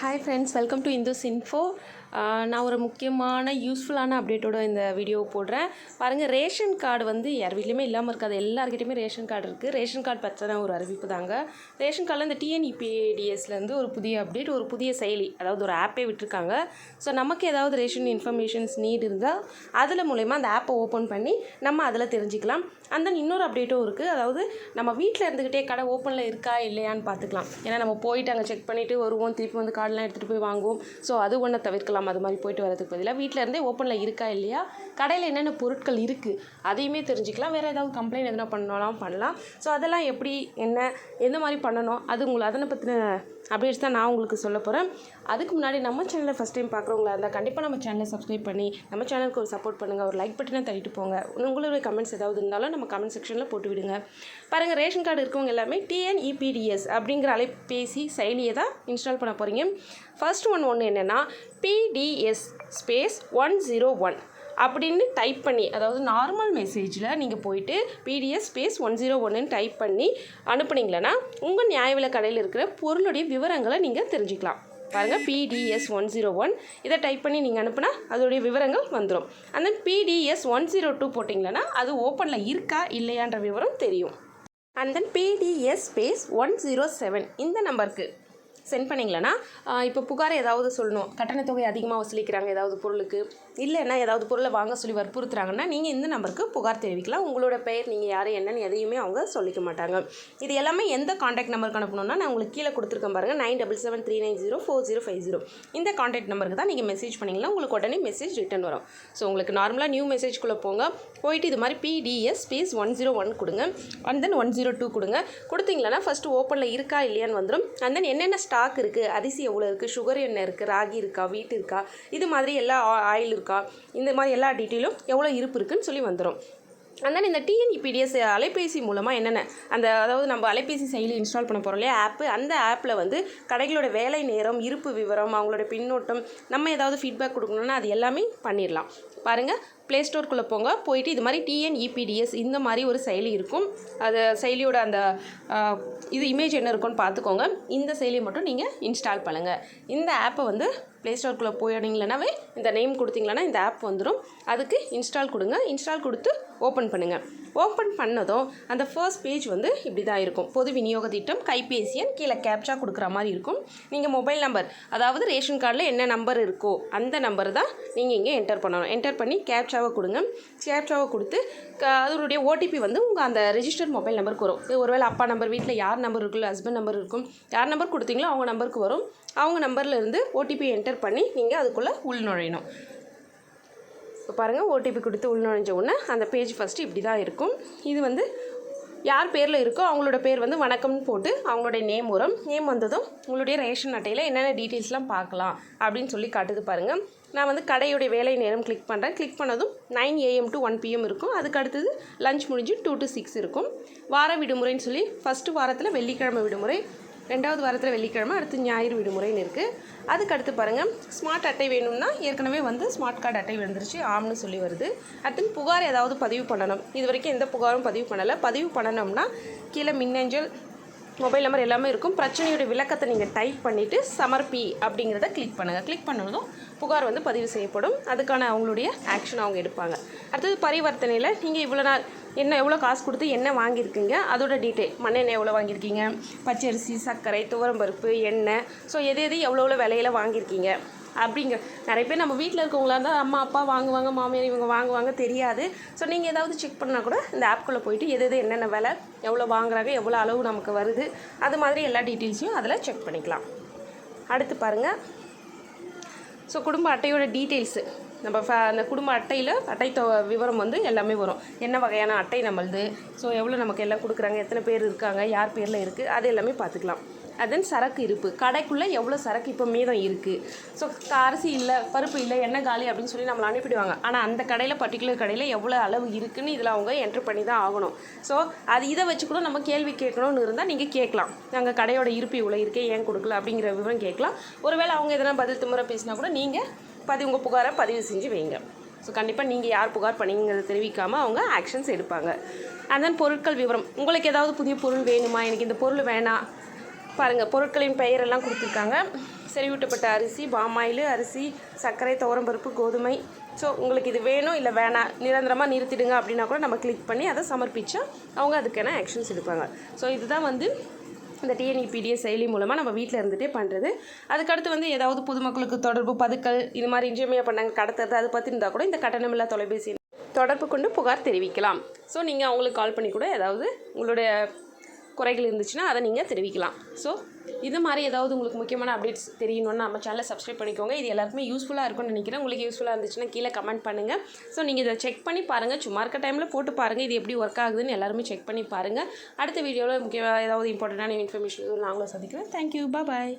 Hi friends, welcome to Indus Info. நான் ஒரு முக்கியமான யூஸ்ஃபுல்லான அப்டேட்டோட இந்த வீடியோ போடுறேன். பாருங்கள் ரேஷன் கார்டு வந்து யார் வீட்லையுமே இல்லாமல் இருக்காது. எல்லாருக்கிட்டையுமே ரேஷன் கார்டு இருக்குது ரேஷன் கார்டு பற்றின ஒரு அறிவிப்பு தாங்க. ரேஷன் கார்டில் இந்த டிஎன்இபிடிஎஸ்லேருந்து ஒரு புதிய அப்டேட் ஒரு புதிய செயலி அதாவது ஒரு ஆப்பே விட்டுருக்காங்க. ஸோ நமக்கு ஏதாவது ரேஷன் இன்ஃபர்மேஷன்ஸ் நீட் இருந்தால் அதில் மூலயமா அந்த ஆப்பை ஓப்பன் பண்ணி நம்ம அதில் தெரிஞ்சுக்கலாம். அந்த இன்னொரு அப்டேட்டும் இருக்குது அதாவது நம்ம வீட்டில் இருந்துக்கிட்டே கடை ஓப்பனில் இருக்கா இல்லையான்னு பார்த்துக்கலாம். ஏன்னா நம்ம போயிட்டு அங்கே செக் பண்ணிவிட்டு வருவோம். திருப்பி வந்து கார்டெலாம் எடுத்துகிட்டு போய் வாங்குவோம். ஸோ அது ஒன்றை தவிர்க்கலாம். அது மாதிரி போயிட்டு வரதுக்கு பதிலாக வீட்டில் இருந்தே ஓப்பனில் இருக்கா இல்லையா? கடையில் என்னென்ன பொருட்கள் இருக்குது அதையுமே தெரிஞ்சுக்கலாம். வேறு ஏதாவது கம்ப்ளைண்ட் எதனா பண்ணலாம் பண்ணலாம். ஸோ அதெல்லாம் எப்படி என்ன எந்த மாதிரி பண்ணணும் அது உங்களை அதனை பற்றின அப்டேட்ஸ் தான் நான் உங்களுக்கு சொல்ல போகிறேன் அதுக்கு முன்னாடி நம்ம சேனலை ஃபஸ்ட் டைம் பார்க்குறவங்களா இருந்தால் கண்டிப்பாக நம்ம சேனலை சப்ஸ்கிரைப் பண்ணி நம்ம சேனலுக்கு ஒரு சப்போர்ட் பண்ணுங்கள் ஒரு லைக் பட்டனை தள்ளிட்டு போங்க. உங்களுடைய கமெண்ட்ஸ் ஏதாவது இருந்தாலும் நம்ம கமெண்ட் செக்ஷனில் போட்டு விடுங்க. பாருங்கள் ரேஷன் கார்டு இருக்கவங்க எல்லாமே டிஎன்இபிடிஎஸ் அப்படிங்கிற அலைபேசி செயலியை தான் இன்ஸ்டால் பண்ண போகிறீங்க ஃபர்ஸ்ட் ஒன் ஒன்று என்னென்னா TDS space one zero one அப்படின்னு டைப் பண்ணி அதாவது நார்மல் மெசேஜில் நீங்கள் போயிட்டு பிடிஎஸ் ஸ்பேஸ் ஒன் ஜீரோ ஒன்றுன்னு டைப் பண்ணி அனுப்புனீங்களன்னா உங்கள் நியாய விலை கடையில் இருக்கிற பொருளுடைய விவரங்களை நீங்கள் தெரிஞ்சுக்கலாம். பாருங்கள் பிடிஎஸ் ஒன் ஜீரோ ஒன் இதை டைப் பண்ணி நீங்கள் அனுப்புனா அதோடைய விவரங்கள் வந்துடும் அந்த பிடிஎஸ் ஒன் ஜீரோ டூ போட்டிங்களன்னா அது ஓப்பனில் இருக்கா இல்லையான்ற விவரம் தெரியும். And then PDS space one zero seven இந்த நம்பருக்கு சென்ட் பண்ணிங்களேன்னா இப்போ புகார் ஏதாவது சொல்லணும். கட்டணத்தொகை அதிகமாக வசூலிக்கிறாங்க ஏதாவது பொருளுக்கு. இல்லைன்னா ஏதாவது பொருளை வாங்க சொல்லி வற்புறுத்துறாங்கன்னா நீங்கள் இந்த நம்பருக்கு புகார் தெரிவிக்கலாம். உங்களோட பெயர் நீங்கள் யார் என்னன்னு எதையுமே அவங்க சொல்லிக்க மாட்டாங்க. இது எல்லாமே எந்த காண்டாக்ட் நம்பருக்கு அனுப்பணும்னா நான் உங்களுக்கு கீழே கொடுத்துருக்கேன் பாருங்கள் nine double seven three nine zero four zero five zero. இந்த காண்டாக்ட் நம்பருக்கு தான் நீங்கள் மெசேஜ் பண்ணிங்கன்னா உங்களுக்கு உடனே மெசேஜ் ரிட்டன் வரும். ஸோ உங்களுக்கு நார்மலாக நியூ மெசேஜ்குள்ளே போங்க. போயிட்டு இது மாதிரி PDS space one zero one கொடுங்க. And then one zero two கொடுங்க. கொடுத்தீங்களன்னா ஃபஸ்ட்டு ஓப்பனில் இருக்கா இல்லையான்னு வந்துடும் அண்ட் தென் என்னென்ன ஸ்டாக் இருக்குது அரிசி எவ்வளோ இருக்குது சுகர் என்ன இருக்குது ராகி இருக்கா வீட்டு இருக்கா இது மாதிரி எல்லா ஆயில் இருக்கா இந்த மாதிரி எல்லா டீட்டெயிலும் எவ்வளோ இருப்பு இருக்குன்னு சொல்லி வந்துடும் அண்ட் இந்த டிஎன்இபிடிஎஸ் அலைபேசி மூலமாக என்னென்ன அந்த அதாவது நம்ம அலைபேசி செயலி இன்ஸ்டால் பண்ண போகிறோம் இல்லையா ஆப்பு அந்த ஆப்பில் வந்து கடைகளோட வேலை நேரம் இருப்பு விவரம் அவங்களோட பின்னோட்டம் நம்ம ஏதாவது ஃபீட்பேக் கொடுக்கணுன்னா அது எல்லாமே பண்ணிடலாம் பாருங்கள் ப்ளே ஸ்டோர்க்குள்ளே போங்க. போயிட்டு இது மாதிரி டிஎன்இபிடிஎஸ் இந்த மாதிரி ஒரு செயலி இருக்கும். அது செயலியோட அந்த இது இமேஜ் என்ன இருக்குன்னு பார்த்துக்கோங்க இந்த செயலியை மட்டும் நீங்கள் இன்ஸ்டால் பண்ணுங்கள் இந்த ஆப்பை வந்து ப்ளே ஸ்டோர்க்குள்ளே போயிட்டீங்களனாவே இந்த நேம் கொடுத்தீங்களன்னா இந்த ஆப் வந்துடும் அதுக்கு இன்ஸ்டால் கொடுங்க. இன்ஸ்டால் கொடுத்து ஓப்பன் பண்ணுங்கள் ஓப்பன் பண்ணதும் அந்த ஃபர்ஸ்ட் பேஜ் வந்து இப்படி தான் இருக்கும். பொது விநியோக திட்டம் கைபேசியன் கீழே கேப்சா கொடுக்குற மாதிரி இருக்கும். நீங்கள் மொபைல் நம்பர் அதாவது ரேஷன் கார்டில் என்ன நம்பர் இருக்கோ அந்த நம்பர் தான் நீங்கள் இங்கே என்டர் பண்ணணும். என்டர் பண்ணி கேப்சாவை கொடுங்க. கேப்சாவை கொடுத்து அதனுடைய ஓடிபி வந்து உங்கள் அந்த ரெஜிஸ்டர் மொபைல் நம்பருக்கு வரும். ஒருவேளை அப்பா நம்பர் வீட்டில் யார் நம்பர் இருக்குல்ல ஹஸ்பண்ட் நம்பர் இருக்கும். யார் நம்பர் கொடுத்தீங்களோ அவங்க நம்பருக்கு வரும். அவங்க நம்பரில் இருந்து ஓடிபி என்டர் பண்ணி நீங்கள் அதுக்குள்ளே உள் நுழையணும். இப்போ பாருங்கள் ஓடிபி கொடுத்து உள் நுழைஞ்ச உடனே அந்த பேஜ் ஃபஸ்ட்டு இப்படி தான் இருக்கும். இது வந்து யார் பேரில் இருக்கோ அவங்களோட பேர் வந்து வணக்கம்னு போட்டு அவங்களுடைய நேம் வரும் நேம் வந்ததும் உங்களுடைய ரேஷன் அட்டையில் என்னென்ன டீட்டெயில்ஸ்லாம் பார்க்கலாம் அப்படின்னு சொல்லி காட்டுது பாருங்கள் நான் வந்து கடையுடைய வேலை நேரம் கிளிக் பண்ணுறேன் கிளிக் பண்ணதும் nine AM to one PM இருக்கும். அதுக்கு அடுத்தது லஞ்ச் முடிஞ்சு டூ டு சிக்ஸ் இருக்கும். வார விடுமுறைன்னு சொல்லி ஃபஸ்ட்டு வாரத்தில் வெள்ளிக்கிழமை விடுமுறை ரெண்டாவது வாரத்தில் வெள்ளிக்கிழமை அடுத்து ஞாயிறு விடுமுறைன்னு இருக்குது அதுக்கு அடுத்து பாருங்கள் ஸ்மார்ட் அட்டை வேணும்னா ஏற்கனவே வந்து ஸ்மார்ட் கார்டு அட்டை வந்துருச்சு ஆம்னு சொல்லி வருது. அடுத்து புகார் ஏதாவது பதிவு பண்ணணும். இது வரைக்கும் எந்த புகாரும் பதிவு பண்ணலை. பதிவு பண்ணணும்னா கீழே மின்னஞ்சல் மொபைல் நம்பர் எல்லாமே இருக்கும். பிரச்சனையோட விளக்கத்தை நீங்கள் டைப் பண்ணிவிட்டு சமர்ப்பி அப்படிங்கிறத கிளிக் பண்ணுங்கள் கிளிக் பண்ணதும் புகார் வந்து பதிவு செய்யப்படும். அதுக்கான அவங்களுடைய ஆக்ஷன் அவங்க எடுப்பாங்க. அடுத்தது பரிவர்த்தனையில் நீங்கள் இவ்வளோ நாள் என்ன எவ்வளோ காசு கொடுத்து என்ன வாங்கியிருக்கீங்க? அதோட டீட்டெயில் மண்ணெண்ணெய் எவ்வளோ வாங்கியிருக்கீங்க? பச்சரிசி சர்க்கரை துவரம்பருப்பு எண்ணெய். ஸோ எது எது எவ்வளோ எவ்வளோ விலையில வாங்கியிருக்கீங்க? அப்படிங்க நிறைய பேர் நம்ம வீட்டில் இருக்கவங்களா இருந்தால் அம்மா அப்பா வாங்குவாங்க மாமியார் இவங்க வாங்குவாங்க தெரியாது. ஸோ நீங்கள் ஏதாவது செக் பண்ணால் கூட இந்த ஆப்குள்ளே போயிட்டு எது எது என்னென்ன விலை எவ்வளோ வாங்குறாங்க எவ்வளோ அளவு நமக்கு வருது அது மாதிரி எல்லா டீட்டெயில்ஸையும் அதில் செக் பண்ணிக்கலாம். அடுத்து பாருங்கள் ஸோ குடும்ப அட்டையோட டீட்டெயில்ஸு நம்ம ஃப அந்த குடும்ப அட்டையில் அட்டை தொ விவரம் வந்து எல்லாமே வரும். என்ன வகையான அட்டை நம்மளது? ஸோ எவ்வளோ நமக்கு எல்லாம் கொடுக்குறாங்க? எத்தனை பேர் இருக்காங்க? யார் பேரில் இருக்குது அது எல்லாமே பார்த்துக்கலாம். அதன் சரக்கு இருப்பு. கடைக்குள்ளே எவ்வளோ சரக்கு இப்போ மீதம் இருக்குது ஸோ அரிசி இல்லை பருப்பு இல்லை எண்ணெய் காலி அப்படின்னு சொல்லி நம்மளை அனுப்பிடுவாங்க. ஆனால் அந்த கடையில் பர்டிகுலர் கடையில் எவ்வளோ அளவு இருக்குதுன்னு இதில் அவங்க என்ட்ரு பண்ணி தான் ஆகணும். ஸோ அது இதை வச்சு கூட நம்ம கேள்வி கேட்கணும்னு இருந்தால் நீங்கள் கேட்கலாம். நாங்கள் கடையோட இருப்பு இவ்வளோ இருக்கே ஏன் கொடுக்கல அப்படிங்கிற விவரம் கேட்கலாம். ஒருவேளை அவங்க எதனா பதில் திமுறை பேசினா கூட நீங்கள் பதிவு உங்கள் புகாரை பதிவு செஞ்சு வைங்க. ஸோ கண்டிப்பாக நீங்கள் யார் புகார் பண்ணீங்கிறத தெரிவிக்காமல் அவங்க ஆக்ஷன்ஸ் எடுப்பாங்க. அண்ட் தென் பொருட்கள் விவரம். உங்களுக்கு ஏதாவது புதிய பொருள் வேணுமா? எனக்கு இந்த பொருள் வேணாம் பாருங்கள் பொருட்களின் பெயரெல்லாம் கொடுத்துருக்காங்க. செறிவூட்டப்பட்ட அரிசி பாமாயில் அரிசி சர்க்கரை துவரம்பருப்பு கோதுமை. ஸோ உங்களுக்கு இது வேணும் இல்லை வேணாம் நிரந்தரமாக நிறுத்திடுங்க அப்படின்னா கூட நம்ம கிளிக் பண்ணி அதை சமர்ப்பித்தா அவங்க அதுக்கான ஆக்ஷன்ஸ் எடுப்பாங்க. ஸோ இதுதான் வந்து இந்த டிஎன்இபிடிஎஸ் செயலி மூலமாக நம்ம வீட்டில் இருந்துகிட்டே பண்ணுறது அதுக்கடுத்து வந்து ஏதாவது பொதுமக்களுக்கு தொடர்பு பதுக்கல் இது மாதிரி இன்றியமையா பண்ணாங்க கடத்துறது அது பற்றி இருந்தால் கூட இந்த கட்டணமில்லா தொலைபேசி தொடர்பு கொண்டு புகார் தெரிவிக்கலாம். ஸோ நீங்கள் அவங்களுக்கு கால் பண்ணி கூட ஏதாவது உங்களுடைய குறைகள் இருந்துச்சுன்னா அதை நீங்கள் தெரிவிக்கலாம். ஸோ இது மாதிரி ஏதாவது உங்களுக்கு முக்கியமான அப்டேட்ஸ் தெரியணும்னா நம்ம சேனலை சப்ஸ்கிரைப் பண்ணிக்கோங்க. இது எல்லாருக்குமே யூஸ்ஃபுல்லாக இருக்கும்னு நினைக்கிறேன். உங்களுக்கு யூஸ்ஃபுல்லாக இருந்துச்சுன்னா கீழே கமெண்ட் பண்ணுங்கள் ஸோ நீங்கள் இதை செக் பண்ணி பாருங்கள் சும்மா இருக்க டைமில் போட்டு பாருங்கள் இது எப்படி ஒர்க் ஆகுதுன்னு எல்லாருமே செக் பண்ணி பாருங்கள் அடுத்த வீடியோவில் முக்கியமாக ஏதாவது இம்பார்ட்டண்ட்டான இன்ஃபர்மேஷன் நாங்களும் சந்திக்கிறேன் தேங்க்யூ பாய்